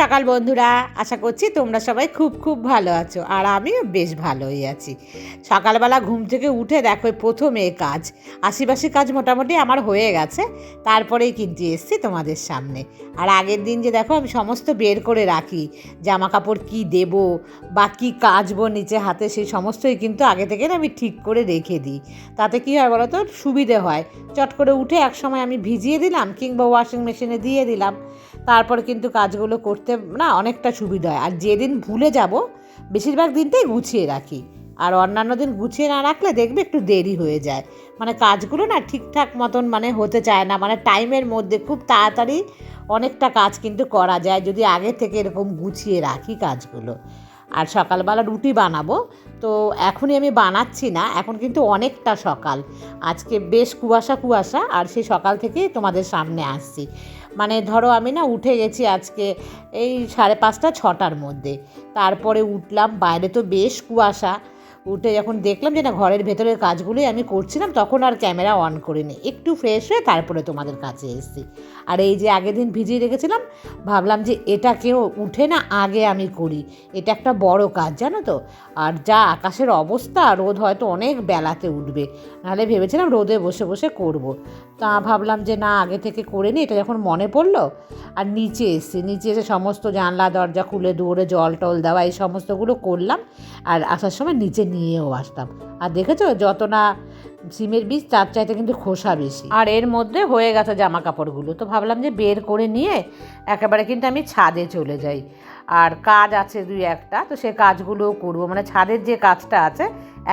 সকাল বন্ধুরা, আশা করছি তোমরা সবাই খুব খুব ভালো আছো আর আমিও বেশ ভালোই আছি। সকালবেলা ঘুম থেকে উঠে দেখো প্রথমে কাজ আশিপাশি কাজ মোটামুটি আমার হয়ে গেছে, তারপরেই কিন্তু এসছি তোমাদের সামনে। আর আগের দিন যে দেখো আমি সমস্ত বের করে রাখি জামা কাপড় কী দেবো বা কী কাচবো নিচে হাতে সেই সমস্তই কিন্তু আগে থেকে আমি ঠিক করে রেখে দিই। তাতে কী হয় বলো তো সুবিধে হয়। চট করে উঠে এক সময় আমি ভিজিয়ে দিলাম কিংবা ওয়াশিং মেশিনে দিয়ে দিলাম। তারপর কিন্তু কাজগুলো করতে না অনেকটা সুবিধা হয়। আর যেদিন ভুলে যাব, বেশিরভাগ দিনটাই গুছিয়ে রাখি। আর অন্যান্য দিন গুছিয়ে না রাখলে দেখবে একটু দেরি হয়ে যায়। মানে কাজগুলো না ঠিকঠাক মতন মানে হতে চায় না। মানে টাইমের মধ্যে খুব তাড়াতাড়ি অনেকটা কাজ কিন্তু করা যায় যদি আগে থেকে এরকম গুছিয়ে রাখি কাজগুলো। আর সকালবেলা রুটি বানাবো। তো এখনই আমি বানাচ্ছি না, এখন কিন্তু অনেকটা সকাল। আজকে বেশ কুয়াশা কুয়াশা, আর সেই সকাল থেকেই তোমাদের সামনে আসছি। মানে ধরো আমি না উঠে গেছি আজকে এই সাড়ে পাঁচটা, ছটার মধ্যে। তারপরে উঠলাম, বাইরে তো বেশ কুয়াশা। উঠে যখন দেখলাম যে না, ঘরের ভেতরের কাজগুলোই আমি করছিলাম, তখন আর ক্যামেরা অন করিনি। একটু ফ্রেশ হয়ে তারপরে তোমাদের কাছে এসেছি। আর এই যে আগের দিন ভিজিয়ে রেখেছিলাম, ভাবলাম যে এটাকেও উঠে না, আগে আমি করি। এটা একটা বড় কাজ, জানো তো? আর যা আকাশের অবস্থা, রোদ হয়তো অনেক বেলাতে উঠবে। নাহলে ভেবেছিলাম রোদে বসে বসে করব। তা ভাবলাম যে না, আগে থেকে করে নিই এটা যখন মনে পড়ল, আর নিচে এসছি। নিচে এসে সমস্ত জানলা, দরজা খুলে দৌড়ে জল টল দেওয়া, এই সমস্তগুলো করলাম। আর আসার সময় নিচে নিয়েও আসতাম। আর দেখেছ, যত না সিমের বীজ, তার চাইতে কিন্তু খোসা বেশি। আর এর মধ্যে হয়ে গেছে জামা কাপড়গুলো তো ভাবলাম যে বের করে নিয়ে একেবারে কিন্তু আমি ছাদে চলে যাই। আর কাজ আছে দুই একটা, তো সে কাজগুলোও করব। মানে ছাদের যে কাজটা আছে,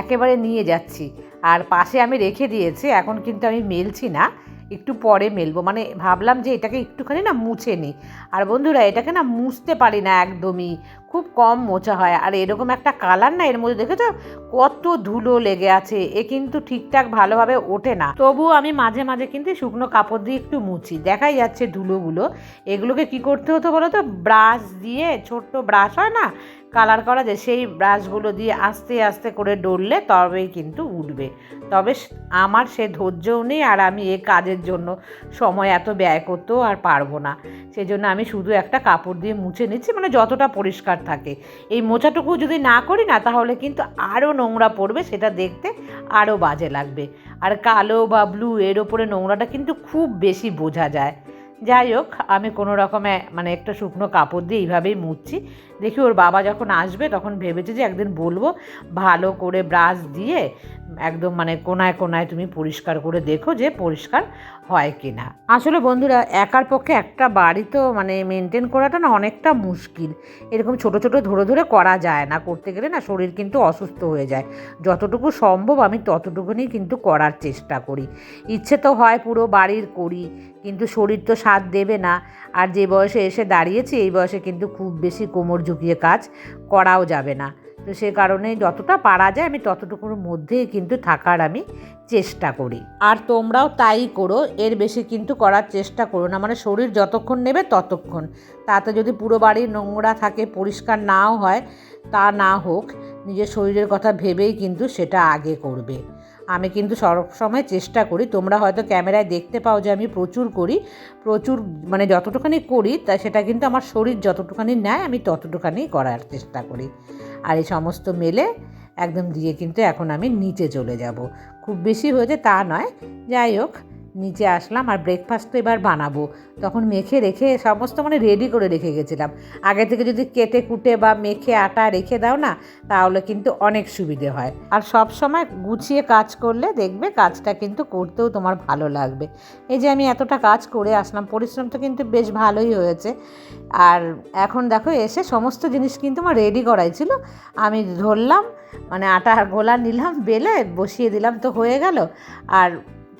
একেবারে নিয়ে যাচ্ছি। আর পাশে আমি রেখে দিয়েছি, এখন কিন্তু আমি মেলছি না। একটু পরে মেলবো। মানে ভাবলাম যে এটাকে একটুখানি না মুছে নিই আর বন্ধুরা, এটাকে না মুছতে পারি না একদমই। খুব কম মোছা হয়। আর এরকম একটা কালার না, এর মধ্যে দেখেছ? কত ধুলো লেগে আছে, এ কিন্তু ঠিকঠাক ভালোভাবে ওঠে না। তবুও আমি মাঝে মাঝে কিন্তু শুকনো কাপড় দিয়ে একটু মুছি। দেখাই যাচ্ছে ধুলোগুলো। এগুলোকে কি করতে হতো বলো তো? ব্রাশ দিয়ে, ছোট্ট ব্রাশ হয় না? কালার করা যায়, সেই ব্রাশগুলো দিয়ে আস্তে আস্তে করে ডললে তবেই কিন্তু উঠবে। তবে আমার সে ধৈর্যও নেই, আর আমি এ কাজের জন্য সময় এত ব্যয় করতেও আর পারব না। সেই জন্য আমি শুধু একটা কাপড় দিয়ে মুছে নিচ্ছি মানে যতটা পরিষ্কার থাকে। এই মোছাটুকু যদি না করি না, তাহলে কিন্তু আরও নোংরা পড়বে, সেটা দেখতে আরও বাজে লাগবে। আর কালো বা ব্লু এর ওপরে নোংরাটা কিন্তু খুব বেশি বোঝা যায়। যাই হোক, আমি কোনো রকমে মানে একটা শুকনো কাপড় দিয়ে এইভাবেই মুছছি। দেখি ওর বাবা যখন আসবে তখন ভেবেছি যে একদিন বলব, ভালো করে ব্রাশ দিয়ে একদম মানে কোনায় কোনায় তুমি পরিষ্কার করে দেখো যে পরিষ্কার হয় কি না আসলে বন্ধুরা, একার পক্ষে একটা বাড়ি তো মানে মেনটেন করাটা না অনেকটা মুশকিল। এরকম ছোট ছোট ধরে ধরে করা যায় না, করতে গেলে না শরীর কিন্তু অসুস্থ হয়ে যায়। যতটুকু সম্ভব আমি ততটুকুনি কিন্তু করার চেষ্টা করি। ইচ্ছে তো হয় পুরো বাড়ির করি, কিন্তু শরীর তো সাথ দেবে না। আর যে বয়সে এসে দাঁড়িয়েছি, এই বয়সে কিন্তু খুব বেশি কোমর ঝুঁকিয়ে কাজ করাও যাবে না। তো সে কারণে যতটা পারা যায় আমি ততটুকুর মধ্যেই কিন্তু থাকার আমি চেষ্টা করি। আর তোমরাও তাই করো, এর বেশি কিন্তু করার চেষ্টা করো না। মানে শরীর যতক্ষণ নেবে ততক্ষণ। তাতে যদি পুরো বাড়ি নোংরা থাকে, পরিষ্কার নাও হয়, তা না হোক, নিজের শরীরের কথা ভেবেই কিন্তু সেটা আগে করবে। আমি কিন্তু সবসময় চেষ্টা করি। তোমরা হয়তো ক্যামেরায় দেখতে পাও যে আমি প্রচুর করি, প্রচুর মানে যতটুখানি করি, তা সেটা কিন্তু আমার শরীর যতটুখানি নেয়, আমি ততটুখানি করার চেষ্টা করি। আর এই সমস্ত মেলে একদম দিয়ে কিন্তু এখন আমি নিচে চলে যাব। খুব বেশি হয়েছে তা নয়। যাই হোক নিচে আসলাম আর ব্রেকফাস্ট তো এবার বানাবো। তখন মেখে রেখে সমস্ত মানে রেডি করে রেখে গেছিলাম। আগে থেকে যদি কেটে কুটে বা মেখে আটা রেখে দাও না, তাহলে কিন্তু অনেক সুবিধে হয়। আর সব সময় গুছিয়ে কাজ করলে দেখবে কাজটা কিন্তু করতেও তোমার ভালো লাগবে। এই যে আমি এতটা কাজ করে আসলাম, পরিশ্রম তো কিন্তু বেশ ভালোই হয়েছে। আর এখন দেখো এসে সমস্ত জিনিস কিন্তু আমার রেডি করাই ছিল। আমি ধরলাম মানে আটা গোলা নিলাম, বেলে বসিয়ে দিলাম তো হয়ে গেল। আর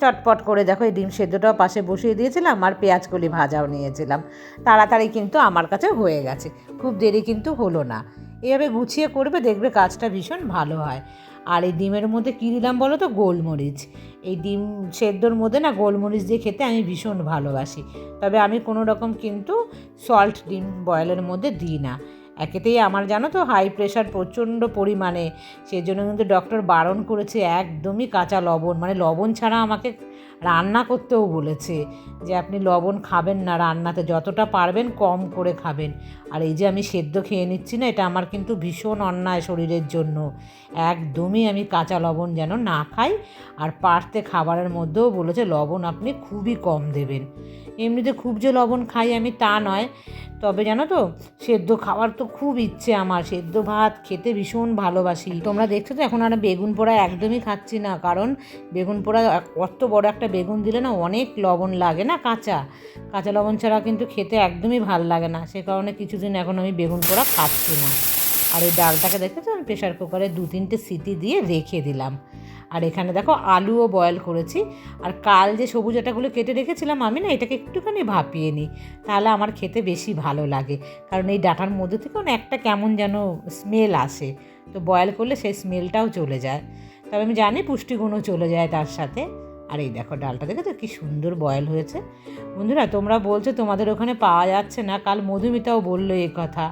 চটপট করে দেখো এই ডিম সেদ্ধটাও পাশে বসিয়ে দিয়েছিলাম আর পেঁয়াজ কলি ভাজাও নিয়েছিলাম। তাড়াতাড়ি কিন্তু আমার কাছে হয়ে গেছে। খুব দেরি কিন্তু হলো না। এভাবে গুছিয়ে করবে, দেখবে কাজটা ভীষণ ভালো হয়। আর এই ডিমের মধ্যে কী দিলাম বলো তো? গোলমরিচ। এই ডিম সেদ্ধর মধ্যে না গোলমরিচ দিয়ে খেতে আমি ভীষণ ভালোবাসি। তবে আমি কোনো রকম কিন্তু সল্ট ডিম বয়েলের মধ্যে দিই না। একেতেই আমার, জানো তো হাই প্রেশার প্রচণ্ড পরিমাণে। সেই জন্য কিন্তু ডক্টর বারণ করেছে একদমই কাঁচা লবণ। মানে লবণ ছাড়া আমাকে রান্না করতেও বলেছে যে, আপনি লবণ খাবেন না রান্নাতে, যতটা পারবেন কম করে খাবেন। আর এই যে আমি সেদ্ধ খেয়ে নিচ্ছি না, এটা আমার কিন্তু ভীষণ অন্যায় শরীরের জন্য। একদমই আমি কাঁচা লবণ যেন না খাই, আর পারতে খাবারের মধ্যেও বলেছে, লবণ আপনি খুবই কম দেবেন। এমনিতে খুব যে লবণ খাই আমি তা নয়, তবে জানো তো, সেদ্ধ খাওয়ার তো খুব ইচ্ছে আমার। সেদ্ধ ভাত খেতে ভীষণ ভালোবাসি। তোমরা দেখছ তো, এখন আর বেগুন পোড়া একদমই খাচ্ছি না। কারণ বেগুন পোড়া অত বড় একটা বেগুন দিলে না অনেক লবণ লাগে না কাঁচা। কাঁচা লবণ ছাড়া কিন্তু খেতে একদমই ভালো লাগে না। সে কারণে কিছুদিন এখন আমি বেগুন পোড়া খাচ্ছি না। আর এই ডালটাকে আমি প্রেশার কুকারে দু তিনটে সিটি দিয়ে রেখে দিলাম। আর এখানে দেখো আলুও বয়েল করেছি। আর কাল যে সবুজ আটাগুলো কেটে রেখেছিলাম আমি না, এটাকে একটুখানি ভাপিয়ে নিই, তাহলে আমার খেতে বেশি ভালো লাগে। কারণ এই ডাটার মধ্যে থেকে না একটা কেমন যেন স্মেল আসে। তো বয়েল করলে সেই স্মেলটাও চলে যায়। তবে আমি জানি পুষ্টিগুণও চলে যায় তার সাথে। আর এই দেখো ডালটা দেখে তো কী সুন্দর বয়েল হয়েছে। বন্ধুরা, তোমরা বলছো তোমাদের ওখানে পাওয়া যাচ্ছে না, কাল মধুমিতাও বলল এই কথা।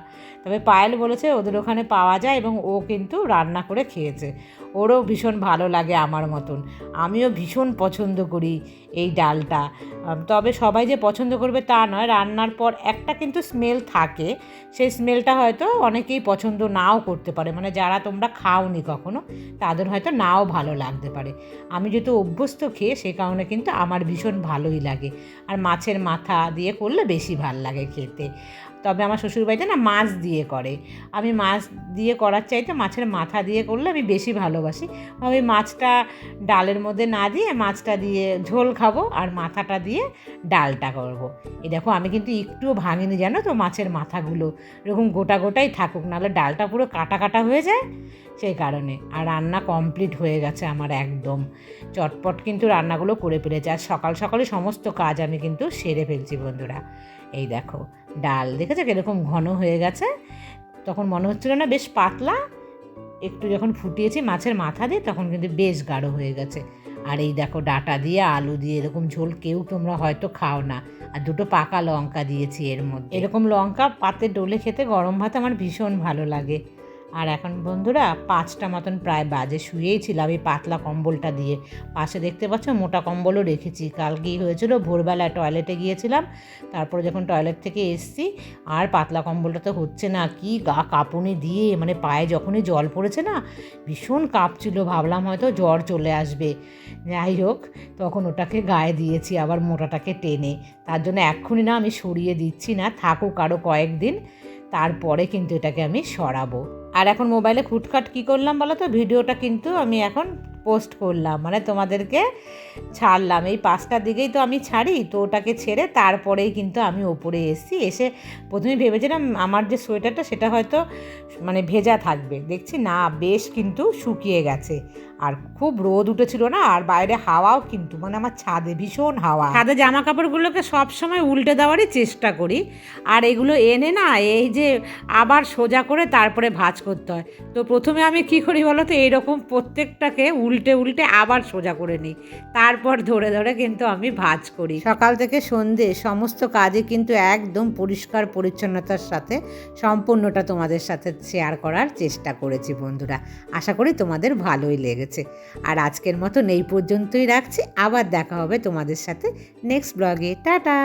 তবে পায়েল বলেছে ওদের ওখানে পাওয়া যায় এবং ও কিন্তু রান্না করে খেয়েছে। ওরও ভীষণ ভালো লাগে আমার মতন। আমিও ভীষণ পছন্দ করি এই ডালটা। তবে সবাই যে পছন্দ করবে তা নয়, রান্নার পর একটা কিন্তু স্মেল থাকে। সেই স্মেলটা হয়তো অনেকেই পছন্দ নাও করতে পারে। মানে যারা তোমরা খাওনি কখনো, তাদের হয়তো নাও ভালো লাগতে পারে। আমি যেহেতু অভ্যস্ত খেয়ে, সে কারণে কিন্তু আমার ভীষণ ভালোই লাগে। আর মাছের মাথা দিয়ে করলে বেশি ভালো লাগে খেতে। তবে আমার শ্বশুরবাড়িতে না মাছ দিয়ে করে। আমি মাছ দিয়ে করার চাইতে মাছের মাথা দিয়ে করলে আমি বেশি ভালোবাসি। আমি মাছটা ডালের মধ্যে না দিয়ে মাছটা দিয়ে ঝোল খাব আর মাথাটা দিয়ে ডালটা করব। এই দেখো আমি কিন্তু একটুও ভাঙিনি জানো তো মাছের মাথাগুলো। এরকম গোটা গোটাই থাকুক, নাহলে ডালটা পুরো কাটা কাটা হয়ে যায়। সেই কারণে। আর রান্না কমপ্লিট হয়ে গেছে আমার একদম। চটপট কিন্তু রান্নাগুলো করে ফেলেছে। আর সকাল সকালে সমস্ত কাজ আমি কিন্তু সেরে ফেলছি বন্ধুরা। এই দেখো। ডাল। দেখেছ কীরকম ঘন হয়ে গেছে? তখন মনে হচ্ছিল না বেশ পাতলা। একটু যখন ফুটিয়েছি মাছের মাথা দিয়ে, তখন কিন্তু বেশ গাঢ় হয়ে গেছে। আর এই দেখো ডাটা দিয়ে, আলু দিয়ে এরকম ঝোল কেউ তোমরা হয়তো খাও না। আর দুটো পাকা লঙ্কা দিয়েছি এর মধ্যে। এরকম লঙ্কা পাতে, ডোলে খেতে গরম ভাত আমার ভীষণ ভালো লাগে। আর এখন বন্ধুরা পাঁচটা মতন প্রায় বাজে, শুয়েই ছিলাম এই পাতলা কম্বলটা দিয়ে। পাশে দেখতে পাচ্ছ মোটা কম্বলও রেখেছি। কালকেই হয়েছিল, ভোরবেলা টয়লেটে গিয়েছিলাম, তারপরে যখন টয়লেট থেকে এসছি, আর পাতলা কম্বলটা তো হচ্ছে না, কি গা কাঁপুনি দিয়ে মানে পায়ে যখনই জল পড়েছে না, ভীষণ কাঁপছিল, ভাবলাম হয়তো জ্বর চলে আসবে। যাই হোক, তখন ওটাকে গায়ে দিয়েছি, আবার মোটাটাকে টেনে। তার জন্য এক্ষুনি না আমি সরিয়ে দিচ্ছি না, থাকুক আরও কয়েকদিন। তারপরে কিন্তু এটাকে আমি সরাবো। আর এখন মোবাইলে খুটখাট কী করলাম বলো তো ভিডিওটা কিন্তু আমি এখন পোস্ট করলাম। মানে তোমাদেরকে ছাড়লাম। এই পাঁচটার দিকেই তো আমি ছাড়ি, তো ওটাকে ছেড়ে তারপরেই কিন্তু আমি ওপরে এসেছি। এসে প্রথমে ভেবেছিলাম আমার যে সোয়েটারটা সেটা হয়তো মানে ভেজা থাকবে। দেখছি না, বেশ কিন্তু শুকিয়ে গেছে। আর খুব রোদ উঠেছিল না আর বাইরে হাওয়াও কিন্তু মানে আমার ছাদে ভীষণ হাওয়া। ছাদে জামা কাপড়গুলোকে সবসময় উল্টে দেওয়ারই চেষ্টা করি আর এগুলো এনে না এই যে আবার সোজা করে তারপরে ভাজ করতে হয়। তো প্রথমে আমি কি করি বলো তো এইরকম প্রত্যেকটাকে উল্টে উল্টে আবার সোজা করে নিই তারপর ধরে ধরে কিন্তু আমি ভাজ করি। সকাল থেকে সন্ধে সমস্ত কাজে কিন্তু একদম পরিষ্কার পরিচ্ছন্নতার সাথে সম্পূর্ণটা তোমাদের সাথে শেয়ার করার চেষ্টা করেছি বন্ধুরা। আশা করি তোমাদের ভালোই লেগেছে। আর আজকের মতন এই পর্যন্তই রাখছি। আবার দেখা হবে তোমাদের সাথে নেক্সট ব্লগে টাটা!